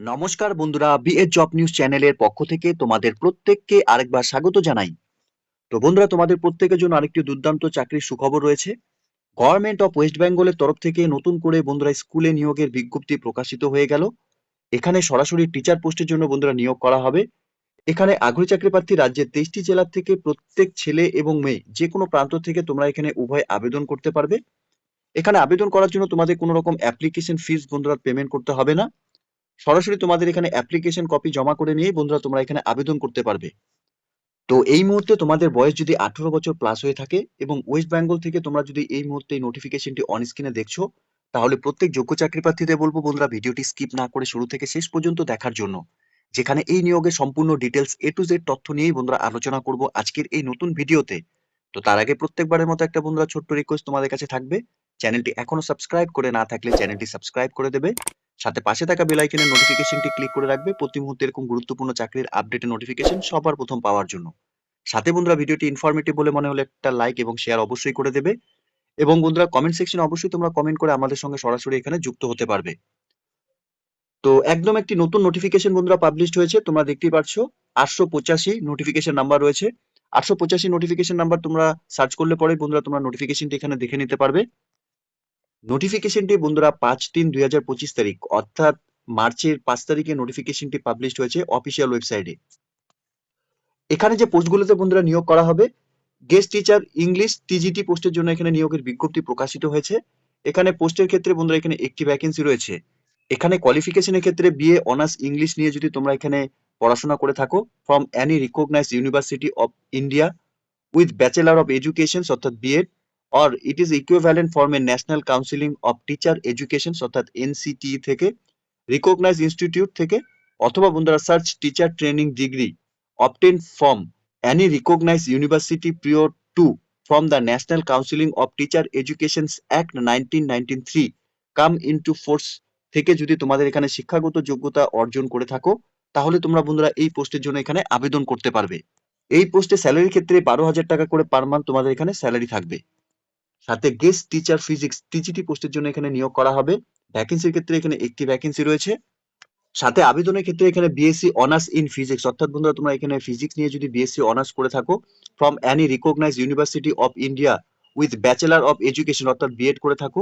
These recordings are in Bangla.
নমস্কার বন্ধুরা বিএড জব নিউজ চ্যানেলের পক্ষ থেকে তোমাদের প্রত্যেককে আরেকবার স্বাগত জানাই। তো বন্ধুরা, তোমাদের প্রত্যেকের জন্য আরেকটি দুর্দান্ত চাকরির সুখবর রয়েছে। গভর্নমেন্ট অফ ওয়েস্ট বেঙ্গলের তরফ থেকে নতুন করে বন্ধুরা স্কুলে নিয়োগের বিজ্ঞপ্তি প্রকাশিত হয়ে গেল। এখানে সরাসরি টিচার পোস্টের জন্য বন্ধুরা নিয়োগ করা হবে। এখানে আগ্রহী চাকরি প্রার্থী রাজ্যের তেইশটি জেলার থেকে প্রত্যেক ছেলে এবং মেয়ে যে কোনো প্রান্ত থেকে তোমরা এখানে উভয় আবেদন করতে পারবে। এখানে আবেদন করার জন্য তোমাদের কোনো রকম অ্যাপ্লিকেশন ফিস বন্ধুরা পেমেন্ট করতে হবে না। সরাসরি তোমাদের এখানে অ্যাপ্লিকেশন কপি জমা করে নিয়ে বন্ধুরা তোমরা এখানে আবেদন করতে পারবে। তো এই মুহূর্তে তোমাদের বয়স যদি আঠারো বছর প্লাস হয়ে থাকে এবং ওয়েস্ট বেঙ্গল থেকে তোমরা যদি এই মুহূর্তে নোটিফিকেশনটি অন স্ক্রিনে দেখছ, তাহলে প্রত্যেক যোগ্য চাকরি প্রার্থীদের বলব বন্ধুরা ভিডিওটি স্কিপ না করে শুরু থেকে শেষ পর্যন্ত দেখার জন্য। যেখানে এই নিয়োগের সম্পূর্ণ ডিটেলস এ টু জেড তথ্য নিয়েই বন্ধুরা আলোচনা করব আজকের এই নতুন ভিডিওতে। তো তার আগে প্রত্যেকবারের মতো একটা বন্ধুরা ছোট্ট রিকোয়েস্ট তোমাদের কাছে থাকবে। চ্যানেলটি এখনও সাবস্ক্রাইব করে না থাকলে চ্যানেলটি সাবস্ক্রাইব করে দেবে। সাথে পাশে থাকা বেল আইকনের নোটিফিকেশনটি ক্লিক করে রাখবে। প্রতি মুহূর্তে এরকম গুরুত্বপূর্ণ চাকরির আপডেটের নোটিফিকেশন সবার প্রথম পাওয়ার জন্য। সাথে বন্ধুরা ভিডিওটি ইনফরমেটিভ বলে মনে হলে একটা লাইক এবং শেয়ার অবশ্যই করে দেবে। এবং বন্ধুরা কমেন্ট সেকশনে অবশ্যই তোমরা কমেন্ট করে আমাদের সঙ্গে সরাসরি এখানে যুক্ত হতে পারবে। তো একদম একটি নতুন নোটিফিকেশন বন্ধুরা পাবলিশড হয়েছে, তোমরা দেখতেই পাচ্ছ আটশো পঁচাশি নোটিফিকেশন নাম্বার রয়েছে। আটশো পঁচাশি নোটিফিকেশন নাম্বার তোমরা সার্চ করলে পরে বন্ধুরা তোমরা নোটিফিকেশনটি এখানে দেখে নিতে পারবে। নোটিফিকেশনটি বন্ধুরা পাঁচ তিন দুই হাজার পঁচিশ তারিখ, অর্থাৎ মার্চের পাঁচ তারিখে নোটিফিকেশনটি পাবলিশড হয়েছে অফিসিয়াল ওয়েবসাইটে এখানে যে পোস্টগুলোতে বন্ধুরা নিয়োগ করা হবে গেস্ট টিচার ইংলিশ টিজিটি পোস্টের জন্য এখানে নিয়োগের বিজ্ঞপ্তি প্রকাশিত হয়েছে। এখানে পোস্টের ক্ষেত্রে বন্ধুরা এখানে একটি ভ্যাকেন্সি রয়েছে। এখানে কোয়ালিফিকেশনের ক্ষেত্রে বিএ অনার্স ইংলিশ নিয়ে যদি তোমরা এখানে পড়াশোনা করে থাকো from any recognise university of India with bachelor of education অর্থাৎ B Ed or it is equivalent from a national counseling of teacher education, অর্থাৎ এনসিটি থেকে রিকগনাইজ ইনস্টিটিউট থেকে, অথবা বন্ধুরা search teacher training degree obtain from any recognise university prior to from the national counselling of teacher education act nineteen nineteen three came into force থেকে যদি তোমাদের এখানে শিক্ষাগত যোগ্যতা অর্জন করে থাকো, তাহলে তোমরা বন্ধুরা এই পোস্টের জন্য এখানে আবেদন করতে পারবে। এই পোস্টে স্যালারির ক্ষেত্রে বারো হাজার টাকা করে পার মান্থ তোমাদের এখানে স্যালারি থাকবে। সাথে গেস্ট টিচার ফিজিক্স টিজিটি পোস্টের জন্য এখানে নিয়োগ করা হবে। ভ্যাকেন্সির ক্ষেত্রে এখানে একটি ভ্যাকেন্সি রয়েছে। সাথে আবেদনের ক্ষেত্রে এখানে বিএসসি অনার্স ইন ফিজিক্স অর্থাৎ বন্ধুরা, তোমরা এখানে ফিজিক্স নিয়ে যদি বিএসসি অনার্স করে থাকো from any recognise university of India with bachelor of education অর্থাৎ বিএড করে থাকো,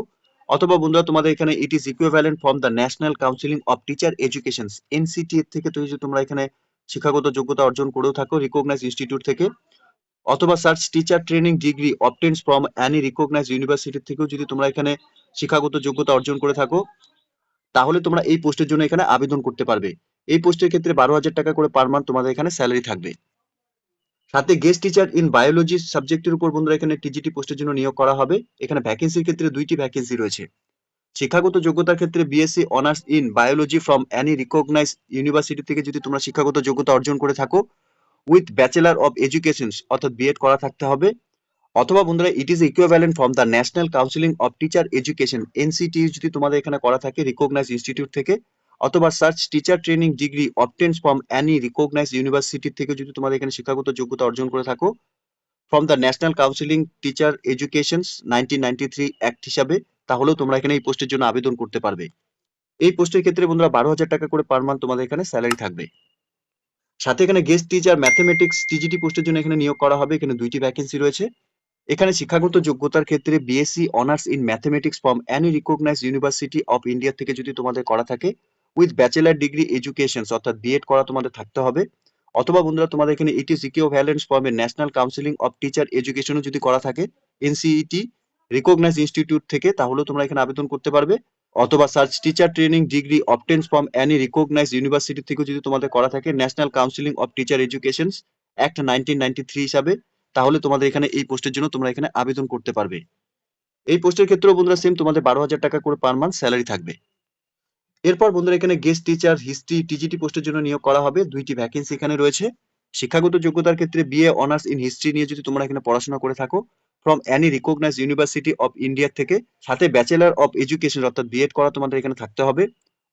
অথবা বন্ধুরা, তোমাদের এখানে it is equivalent from the national counselling of teacher education NCT থেকে তো তোমরা এখানে শিক্ষাগত যোগ্যতা অর্জন করেও থাকো রিকগনাইজ ইনস্টিটিউট থেকে। অথবা search teacher training degree obtains from any recognise university থেকেও যদি তোমরা এখানে শিক্ষাগত যোগ্যতা অর্জন করে থাকো, তাহলে তোমরা এই পোস্টের জন্য এখানে আবেদন করতে পারবে। এই পোস্টের ক্ষেত্রে বারো হাজার টাকা করে পার মান্থ তোমাদের এখানে স্যালারি থাকবে। সাথে গেস্ট টিচার ইন বায়োলজি সাবজেক্টের উপর বন্ধুরা এখানে টিজিটি পোস্টের জন্য নিয়োগ করা হবে। এখানে ভ্যাকেন্সির ক্ষেত্রে দুইটি ভ্যাকেন্সি রয়েছে। শিক্ষাগত যোগ্যতার ক্ষেত্রে B Sc honours in biology from any recognise university থেকে যদি তোমরা শিক্ষাগত যোগ্যতা অর্জন করে থাকো উইথ ব্যাচেলার অফ এডুকেশন অর্থাৎ বিএড করা থাকতে হবে। অথবা বন্ধুরা it is equivalent from the national counselling of teacher education NCT যদি তোমাদের এখানে করা থাকে রিকগনাইজ ইনস্টিটিউট থেকে, অথবা search teacher training degree obtains from any recognise university থেকে যদি তোমাদের এখানে শিক্ষাগত যোগ্যতা অর্জন করে থাকো। From the national counselling teacher education nineteen ninety three act হিসাবে, তাহলেও তোমরা এখানে এই পোস্টের জন্য আবেদন করতে পারবে। এই পোস্টের ক্ষেত্রে বন্ধুরা, বারো হাজার টাকা করে পার মান্থ তোমাদের এখানে স্যালারি থাকবে। সাথে এখানে গেস্ট টিচার ম্যাথমেটিক্স টিজিটি পোস্টের জন্য এখানে নিয়োগ করা হবে। এখানে দুইটি ভ্যাকেন্সি রয়েছে। এখানে শিক্ষাগত যোগ্যতার ক্ষেত্রে BSc honours in mathematics from any recognise university of India থেকে যদি তোমাদের করা থাকে উইথ ব্যাচেলার ডিগ্রি এডুকেশন অর্থাৎ বিএড করা তোমাদের থাকতে হবে। অথবা বন্ধুরা, তোমাদের এখানে it is equivalence from national counselling of teacher এডুকেশনও যদি করা থাকে এনসিইটি রিকগনাইজ ইনস্টিটিউট থেকে, তাহলেও তোমরা এখানে আবেদন করতে পারবে। অথবা search teacher training degree obtains from any recognise university থেকে যদি তোমাদের করা থাকে national counselling of teacher education act nineteen হিসাবে, তাহলে তোমাদের এখানে এই পোস্টের জন্য তোমরা এখানে আবেদন করতে পারবে। এই পোস্টের ক্ষেত্রেও বন্ধুরা সেম তোমাদের বারো হাজার টাকা করে পার মান্থ স্যালারি থাকবে। এরপর বন্ধুরা এখানে গেস্ট টিচার হিস্ট্রি টিজিটি পোস্টের জন্য নিয়োগ করা হবে। দুইটি ভ্যাকেন্সি এখানে রয়েছে। শিক্ষাগত যোগ্যতার ক্ষেত্রে বিএ অনার্স ইন হিস্ট্রি নিয়ে যদি তোমরা এখানে পড়াশোনা করে থাকো from any recognise university of India থেকে সাথে ব্যাচেলার অফ এডুকেশন অর্থাৎ বিএড করা তোমাদের এখানে থাকতে হবে।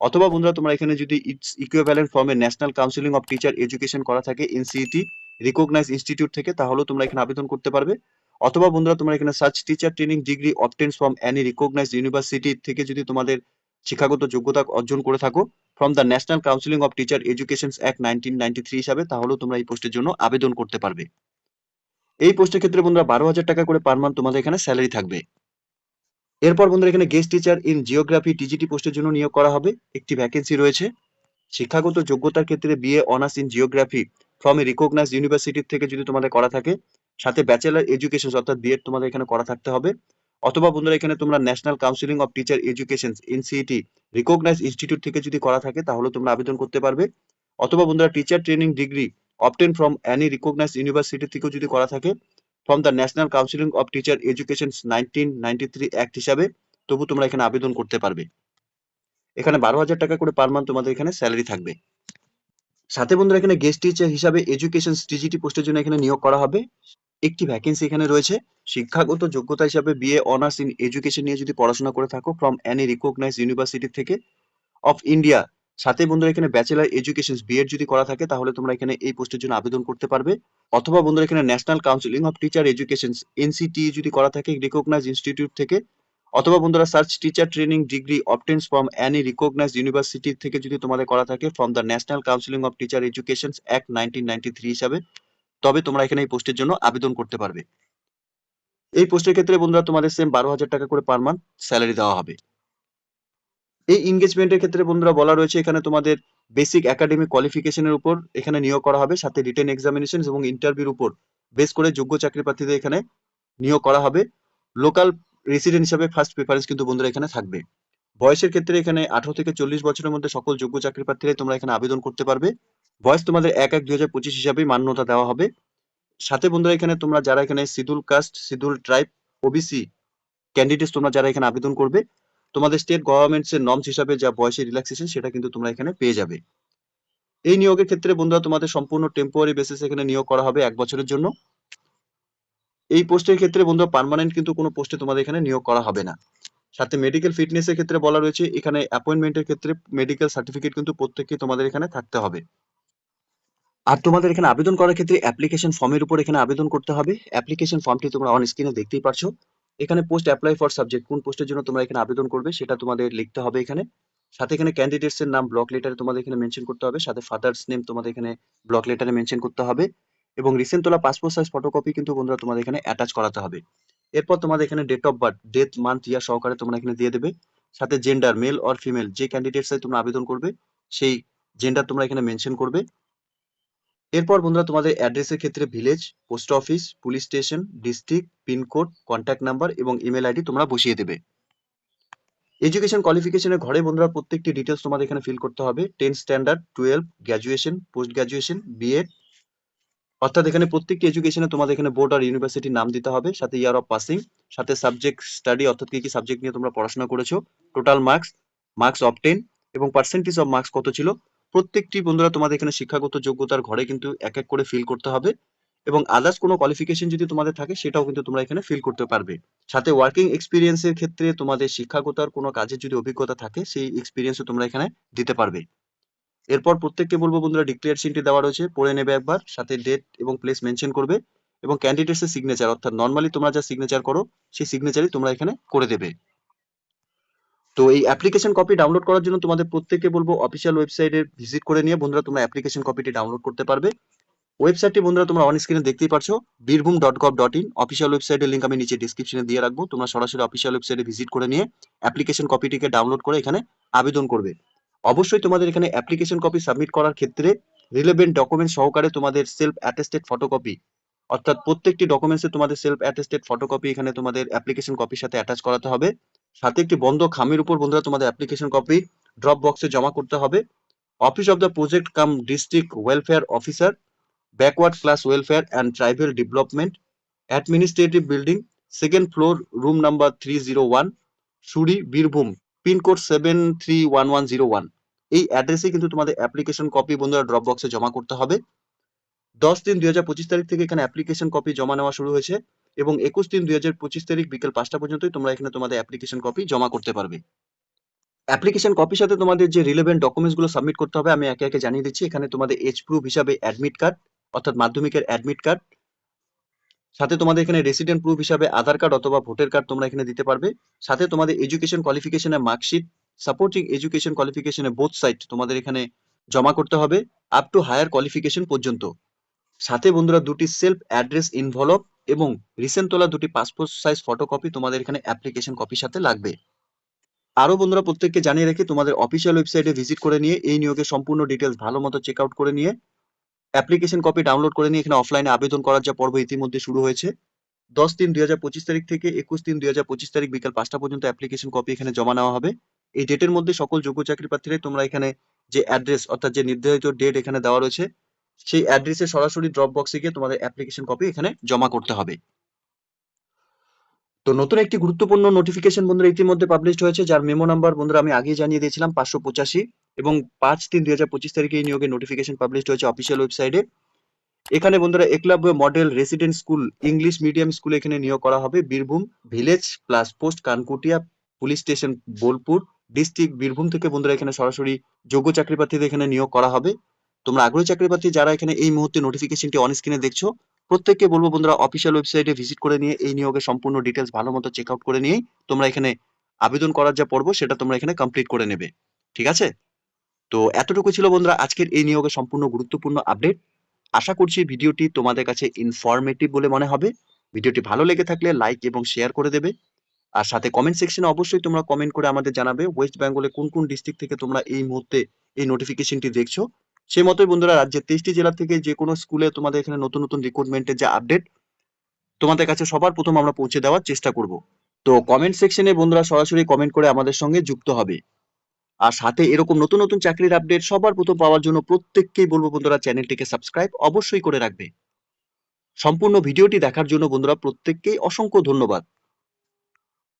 অথবা বন্ধুরা, তোমরা এখানে যদি its equivalent form national counselling of teacher education করা থাকে এনসিইটি রিকগনাইজ ইনস্টিটিউট থেকে, তাহলেও তোমরা এখানে আবেদন করতে পারবে। অথবা বন্ধুরা, তোমরা এখানে search teacher training degree obtains from any recognise university থেকে যদি তোমাদের শিক্ষাগত যোগ্যতা অর্জন করে থাকো from the national counselling of teacher education act nineteen ninety three হিসাবে, তাহলেও তোমরা এই পোস্টের জন্য আবেদন করতে পারবে। এই পোস্টের ক্ষেত্রে বন্ধুরা বারো হাজার টাকা করে পার মান্থ তোমাদের এখানে স্যালারি থাকবে। এরপর বন্ধুরা এখানে guest teacher in geography TGT পোস্টের জন্য নিয়োগ করা হবে। একটি ভ্যাকেন্সি রয়েছে। শিক্ষাগত যোগ্যতার ক্ষেত্রে BA honours in geography from a recognise university থেকে যদি তোমাদের করা থাকে, সাথে ব্যাচেলার এডুকেশন অর্থাৎ বিএড তোমাদের এখানে করা থাকতে হবে। অথবা বন্ধুরা এখানে তোমরা national counselling of teacher education NCET recognise institute থেকে যদি করা থাকে, তাহলে তোমরা আবেদন করতে পারবে। অথবা বন্ধুরা teacher training degree obtain from any recognise university থেকেও যদি করা থাকে from the national counselling of teacher education nineteen ninety three act হিসাবে তবু তোমরা এখানে আবেদন করতে পারবে। এখানে বারো হাজার টাকা করে পার মান্থ তোমাদের এখানে স্যালারি থাকবে। সাথে বন্ধুরা এখানে গেস্ট টিচার হিসাবে এডুকেশন টিজিটি পোস্টের জন্য এখানে নিয়োগ করা হবে। একটি ভ্যাকেন্সি এখানে রয়েছে। শিক্ষাগত যোগ্যতা হিসাবে বিএ অনার্স ইন এডুকেশন নিয়ে যদি পড়াশোনা করে থাকো ফ্রম অ্যানি রিকগনাইজ ইউনিভার্সিটি থেকে অফ ইন্ডিয়া সাথে বন্ধুরা এখানে ব্যাচেলার এডুকেশন বিএড যদি করা থাকে, তাহলে তোমরা এখানে এই পোস্টের জন্য আবেদন করতে পারবে। অথবা বন্ধুরা এখানে national counselling of teacher education NCT যদি করা থাকে রিকগনাইজ ইনস্টিটিউট থেকে। অথবা বন্ধুরা search teacher training degree obtains from any recognise university থেকে যদি তোমাদের করা থাকে from the national counselling of teacher education act nineteen হিসাবে। তবে তোমরা এখানে এই পোস্টের জন্য আবেদন করতে পারবে। এই পোস্টের ক্ষেত্রে বন্ধুরা তোমাদের সেম বারো হাজার টাকা করে পার মান্থ স্যালারি দেওয়া হবে। এই এনগেজমেন্টের ক্ষেত্রে বন্ধুরা বলা রয়েছে, এখানে তোমাদের বেসিক একাডেমিক কোয়ালিফিকেশনের উপর এখানে নিয়োগ করা হবে, সাথে রিটেন এক্সামিনেশন এবং ইন্টারভিউর উপর। বেস করে যোগ্য চাকরি প্রার্থীদের এখানে নিয়োগ করা হবে। লোকাল রেসিডেন্ট হিসাবে ফার্স্ট প্রেফারেন্স কিন্তু বন্ধুরা এখানে থাকবে। বয়সের ক্ষেত্রে এখানে আঠারো থেকে চল্লিশ বছরের মধ্যে সকল যোগ্য চাকরি প্রার্থীরাই তোমরা এখানে আবেদন করতে পারবে। বয়স তোমাদের এক এক দুই হাজার পঁচিশ হিসাবে মান্যতা দেওয়া হবে। সাথে বন্ধুরা এখানে তোমরা যারা এখানে schedule caste schedule tribe OBC candidates তোমরা যারা এখানে আবেদন করবে তোমাদের স্টেট গভর্নমেন্টস এর নর্মস হিসাবে যা বয়সের রিল্যাক্সেশন সেটা কিন্তু তোমরা এখানে পেয়ে যাবে। এই নিয়োগের ক্ষেত্রে বন্ধুরা তোমাদের সম্পূর্ণ টেম্পোরারি বেসিস এখানে নিয়োগ করা হবে এক বছরের জন্য। এই পোস্টের ক্ষেত্রে বন্ধুরা পার্মানেন্ট কিন্তু কোনো পোস্টে তোমাদের এখানে নিয়োগ করা হবে না। সাথে মেডিকেল ফিটনেসের ক্ষেত্রে বলা রয়েছে, এখানে অ্যাপয়েন্টমেন্টের ক্ষেত্রে মেডিকেল সার্টিফিকেট কিন্তু প্রত্যেককে তোমাদের এখানে থাকতে হবে। আর তোমাদের এখানে আবেদন করার ক্ষেত্রে অ্যাপ্লিকেশন ফর্মের উপর এখানে আবেদন করতে হবে। অ্যাপ্লিকেশন ফর্মটি তোমরা অন স্ক্রিনে দেখতেই পারছ। এখানে পোস্ট অ্যাপ্লাই ফর সাবজেক্ট কোন পোস্টের জন্য তোমরা এখানে আবেদন করবে সেটা তোমাদের লিখতে হবে এখানে। সাথে এখানে ক্যান্ডিডেটস এর নাম ব্লক লেটারে তোমাদের এখানে মেনশন করতে হবে। সাথে ফাদার্স নেম তোমাদের এখানে ব্লক লেটারে মেনশন করতে হবে। এবং রিসেন্ট তোলা পাসপোর্ট সাইজ ফটোকপি কিন্তু বন্ধুরা তোমাদের এখানে অ্যাটাচ করাতে হবে। এরপর তোমাদের এখানে date of birth death month year সহকারে তোমরা এখানে দিয়ে দেবে। সাথে জেন্ডার মেল অর ফিমেল যে ক্যান্ডিডেটস তোমরা আবেদন করবে, সেই জেন্ডার তোমরা এখানে মেনশন করবে। এরপর বন্ধুরা তোমাদের অ্যাড্রেসের ক্ষেত্রে village post office police station district pincode contact number এবং ইমেল আইডি তোমরা বসিয়ে দেবে। এডুকেশন কোয়ালিফিকেশনের ঘরে বন্ধুরা প্রত্যেকটি ডিটেলস তোমাদের এখানে ফিল করতে হবে। Ten standard twelve graduation post graduation BEd অর্থাৎ এখানে প্রত্যেকটি এডুকেশনে তোমাদের এখানে বোর্ড আর ইউনিভার্সিটির নাম দিতে হবে, সাথে ইয়ার অফ পাসিং সাথে সাবজেক্ট স্টাডি অর্থাৎ কি কি সাবজেক্ট নিয়ে তোমরা পড়াশোনা করেছ টোটাল মার্কস মার্কস অবটেন এবং পার্সেন্টেজ অফ মার্কস কত ছিল প্রত্যেকটি বন্ধুরা তোমাদের এখানে শিক্ষাগত যোগ্যতার ঘরে কিন্তু এক এক করে ফিল করতে হবে এবং আদার্স কোনো কোয়ালিফিকেশন যদি তোমাদের থাকে, সেটাও কিন্তু তোমরা এখানে ফিল করতে পারবে। সাথে ওয়ার্কিং এক্সপিরিয়েন্সের ক্ষেত্রে তোমাদের শিক্ষাগতার কোনো কাজের যদি অভিজ্ঞতা থাকে, সেই এক্সপিরিয়েন্সও তোমরা এখানে দিতে পারবে। এরপর প্রত্যেককে বলব বন্ধুরা ডিক্লেয়ারেশনটি দেওয়া রয়েছে, পড়ে নেবে একবার, সাথে ডেট এবং প্লেস মেনশন করবে এবং ক্যান্ডিডেটস এর সিগনেচার অর্থাৎ নর্মালি তোমরা যা সিগনেচার করো, সেই সিগনেচারই তোমরা এখানে করে দেবে। তো এই অ্যাপ্লিকেশন কপি ডাউনলোড করার জন্য তোমাদের প্রত্যেককে বলব অফিসিয়াল ওয়েবসাইটে ভিজিট করে নিয়ে বন্ধুরা তোমরা অ্যাপ্লিকেশন কপিটি ডাউনলোড করতে পারবে। ওয়েবসাইটটি বন্ধুরা তোমরা অন স্ক্রিনে দেখতেই পারছ, Birbhum dot gov dot in official ওয়েবসাইটের লিঙ্ক আমি নিচে ডিসক্রিপশনে দিয়ে রাখব। তোমরা সরাসরি অফিসিয়াল ওয়েবসাইটে ভিজিট করে নিয়ে অ্যাপ্লিকেশন কপিটিকে ডাউনলোড করে এখানে আবেদন করবে। অবশ্যই তোমাদের এখানে অ্যাপ্লিকেশন কপি সাবমিট করার ক্ষেত্রে রিলেভেন্ট ডকুমেন্ট সহকারে তোমাদের সেলফ অ্যাটেস্টেড ফটোকপি অর্থাৎ প্রত্যেকটি ডকুমেন্টসে তোমাদের সেলফ অ্যাটেস্টেড ফটোকপি এখানে তোমাদের অ্যাপ্লিকেশন কপির সাথে অ্যাটাচ করাতে হবে। সাথে একটি বন্ধ খামের উপর বন্ধুরা তোমাদের অ্যাপ্লিকেশন কপি ড্রপ বক্সে জমা করতে হবে। Office of the project cum district welfare officer backward class welfare and tribal development administrative building second floor room number three zero one Suri Birbhum pincode seven three one one zero one এই অ্যাড্রেসে কিন্তু তোমাদের অ্যাপ্লিকেশন কপি বন্ধুরা ড্রপ বক্সে জমা করতে হবে। দশ দিন দুই হাজার পঁচিশ তারিখ থেকে এখানে অ্যাপ্লিকেশন কপি জমা নেওয়া শুরু হয়েছে। এবং একুশ দিন দুই হাজার পঁচিশ তারিখ বিকেল পাঁচটা পর্যন্তই তোমরা এখানে তোমাদের অ্যাপ্লিকেশন কপি জমা করতে পারবে। অ্যাপ্লিকেশন কপির সাথে তোমাদের যে রিলেভেন্ট ডকুমেন্টসগুলো সাবমিট করতে হবে, আমি একে একে জানিয়ে দিচ্ছি। এখানে তোমাদের এজ প্রুফ হিসাবে অ্যাডমিট কার্ড অর্থাৎ মাধ্যমিকের অ্যাডমিট কার্ড সাথে তোমাদের এখানে রেসিডেন্ট প্রুফ হিসাবে আধার কার্ড অথবা ভোটার কার্ড তোমরা এখানে দিতে পারবে। সাথে তোমাদের এডুকেশন কোয়ালিফিকেশনের মার্কশিট সাপোর্টিং এডুকেশন কোয়ালিফিকেশনে বোথ সাইড তোমাদের এখানে জমা করতে হবে আপ টু হায়ার কোয়ালিফিকেশন পর্যন্ত। সাথে বন্ধুরা দুটি সেলফ অ্যাড্রেস ইনভলভ এবং রিসেন্ট তোলা দুটি পাসপোর্ট সাইজ ফটোকপি তোমাদের এখানে অ্যাপ্লিকেশন কপির সাথে লাগবে। আরও বন্ধুরা প্রত্যেককে জানিয়ে রেখে, তোমাদের অফিসিয়াল ওয়েবসাইটে ভিজিট করে নিয়ে, এই নিয়োগের সম্পূর্ণ ডিটেলস ভালো মতো চেক আউট করে নিয়ে অ্যাপ্লিকেশন কপি ডাউনলোড করে নিয়ে এখানে অফলাইনে আবেদন করার যা পর্ব ইতিমধ্যে শুরু হয়েছে। দশ তিন দুই হাজার পঁচিশ তারিখ থেকে একুশ তিন দুই হাজার পঁচিশ তারিখ বিকাল পাঁচটা পর্যন্ত অ্যাপ্লিকেশন কপি এখানে জমা নেওয়া হবে। এই ডেটের মধ্যে সকল যোগ্য চাকরি প্রার্থীরাই তোমরা এখানে যে অ্যাড্রেস অর্থাৎ যে নির্ধারিত ডেট এখানে দেওয়া রয়েছে সেই অ্যাড্রেসে সরাসরি ড্রপ বক্সে গিয়ে তোমাদের অ্যাপ্লিকেশন কপি এখানে জমা করতে হবে। তো নতুন একটি গুরুত্বপূর্ণ নোটিফিকেশন বন্ধুরা ইতিমধ্যে পাবলিশড হয়েছে, যার মেমো নাম্বার বন্ধুরা আমি আগেই জানিয়ে দিয়েছিলাম, পাঁচশো পঁচাশি এবং পাঁচ তিন দুই হাজার পঁচিশ তারিখে এই নিয়োগের নোটিফিকেশন পাবলিশড হয়েছে অফিসিয়াল ওয়েবসাইটে এখানে বন্ধুরা Eklavya model resident school English medium স্কুলে এখানে নিয়োগ করা হবে। Birbhum village plus post Kankutia police station Bolpur district Birbhum থেকে বন্ধুরা এখানে সরাসরি যোগ্য চাকরি প্রার্থীদের এখানে নিয়োগ করা হবে। তোমরা আগ্রহী চাকরি প্রার্থী যারা এখানে এই মুহূর্তে নোটিফিকেশনটি অন স্ক্রিনে দেখছ, প্রত্যেককে বলব বন্ধুরা অফিসিয়াল ওয়েবসাইটে ভিজিট করে নিয়ে, এই নিয়োগের সম্পূর্ণ ডিটেলস ভালো মতো চেক আউট করে নিয়ে তোমরা এখানে আবেদন করার যা পর্ব, সেটা তোমরা এখানে কমপ্লিট করে নেবে। ঠিক আছে? তো এতটুকু ছিল বন্ধুরা, আজকের এই নিয়োগের সম্পূর্ণ গুরুত্বপূর্ণ আপডেট আশা করছি ভিডিওটি তোমাদের কাছে ইনফরমেটিভ বলে মনে হবে। ভিডিওটি ভালো লেগে থাকলে লাইক এবং শেয়ার করে দেবে। আর সাথে কমেন্ট সেকশনে অবশ্যই তোমরা কমেন্ট করে আমাদের জানাবে ওয়েস্ট বেঙ্গলে কোন কোন ডিস্ট্রিক্ট থেকে তোমরা এই মুহূর্তে এই নোটিফিকেশনটি দেখছ। সেই মতোই বন্ধুরা, রাজ্যের তেইশটি জেলা থেকে যে কোনো স্কুলে তোমাদের এখানে নতুন নতুন রিক্রুটমেন্টের যে আপডেট তোমাদের কাছে সবার প্রথম আমরা পৌঁছে দেওয়ার চেষ্টা করব। তো কমেন্ট সেকশনে বন্ধুরা সরাসরি কমেন্ট করে আমাদের সঙ্গে যুক্ত হবে। আর সাথে এরকম নতুন নতুন চাকরির আপডেট সবার প্রথম পাওয়ার জন্য প্রত্যেককেই বলব বন্ধুরা, চ্যানেলটিকে সাবস্ক্রাইব অবশ্যই করে রাখবে। সম্পূর্ণ ভিডিওটি দেখার জন্য বন্ধুরা, প্রত্যেককেই অসংখ্য ধন্যবাদ।